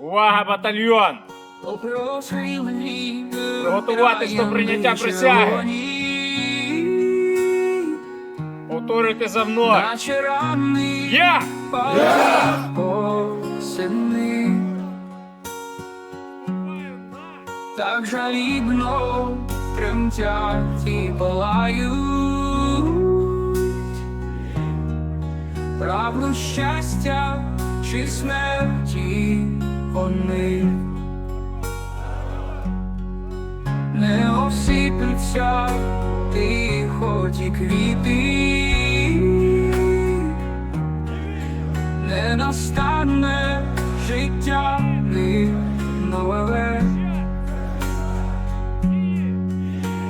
Увага, батальйон! Приготуватись до прийняття присяги. Повторюйте за мною. Ранний Я! Так жалібно тремтять і палають. Прагну щастя чи смерті вони. Не осиплються тихо ті квіти, не настане життя в нове.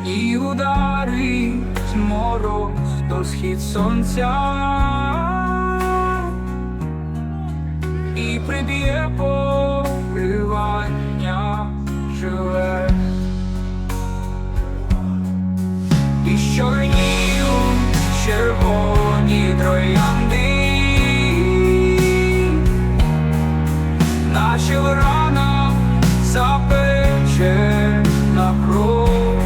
І удари мороз до схід сонця, і приб'є покривання І червоні троянди, наче рана запечена кров.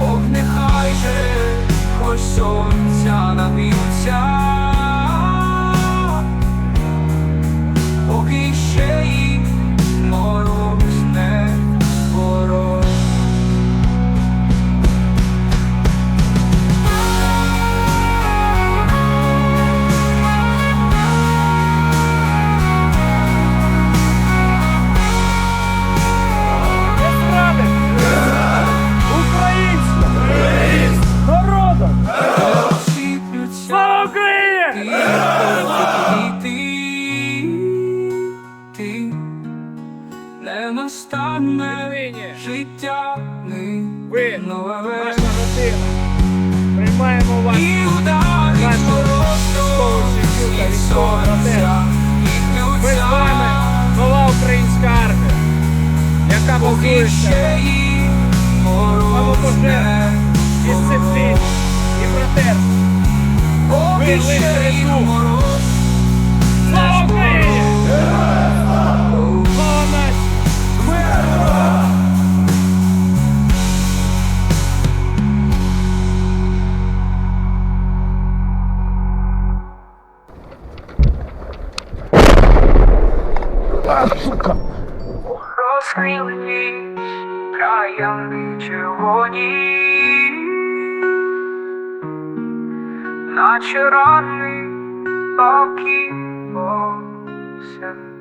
Ох, же хоч сонця наб'ються, Нині. життя Ви, нове. наша родина, приймаємо вас І морозу, військову та і сонця, і Ми з вами нова українська армія, яка Самопожертва, не дисципліні і братерстві. Поки Ви ще лицарі мороз розхилені троянди червоні, наче ранний палки осени.